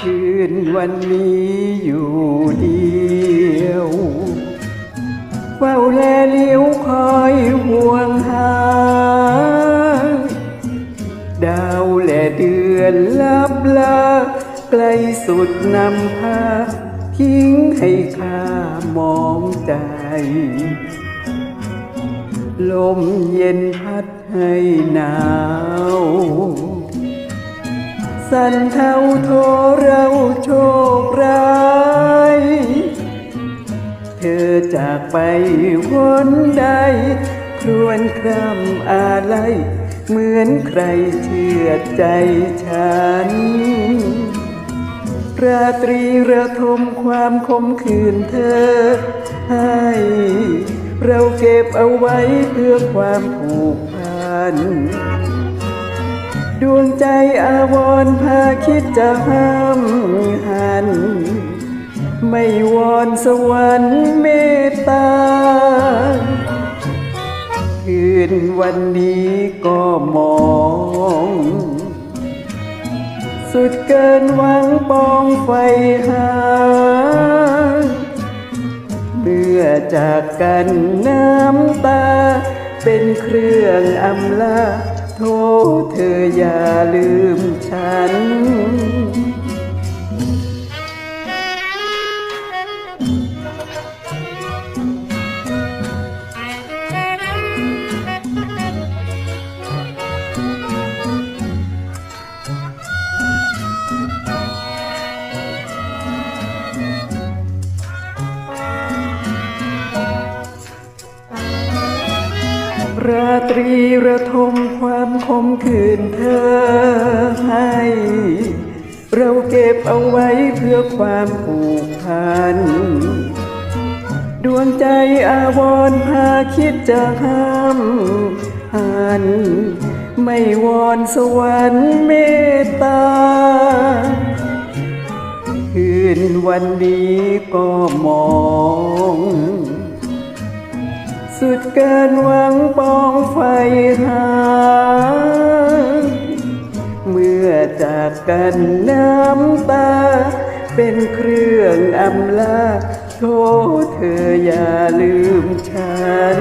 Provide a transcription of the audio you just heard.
คืนวันนี้อยู่เดียวเฝ้าแลเลี้ยวคอยห่วงหา ดาวและเดือนลับลาไกลสุดนำพาทิ้งให้ข้ามองใจ ลมเย็นพัดให้หนาว สันเทาโทเราโชคร้ายเธอจากไปวนใดครวนคร่ำอาลัยเหมือนใครเชื่อใจฉัน ราตรีระทมความคมคืนเธอให้ เราเก็บเอาไว้เพื่อความผูกพัน ดวงใจอาวรพาคิดจะห้ามหัน ไม่วอนสวรรค์เมตตา คืนวันนี้ก็มอง สุดเกินหวังปองไฟหาเมื่อจากกันน้ำตา เป็นเครื่องอำลา โทษเธออย่าลืมฉัน ราตรีระทมความคมคืนเธอให้ เราเก็บเอาไว้เพื่อความผูกพัน ดวงใจอาวรพาคิดจะห้ามหัน ไม่วอนสวรรค์เมตตา คืนวันนี้ก็มอง สุดเกินหวังปองไฟหา เมื่อจากกันน้ำตา เป็นเครื่องอำลาโทษเธออย่าลืมฉัน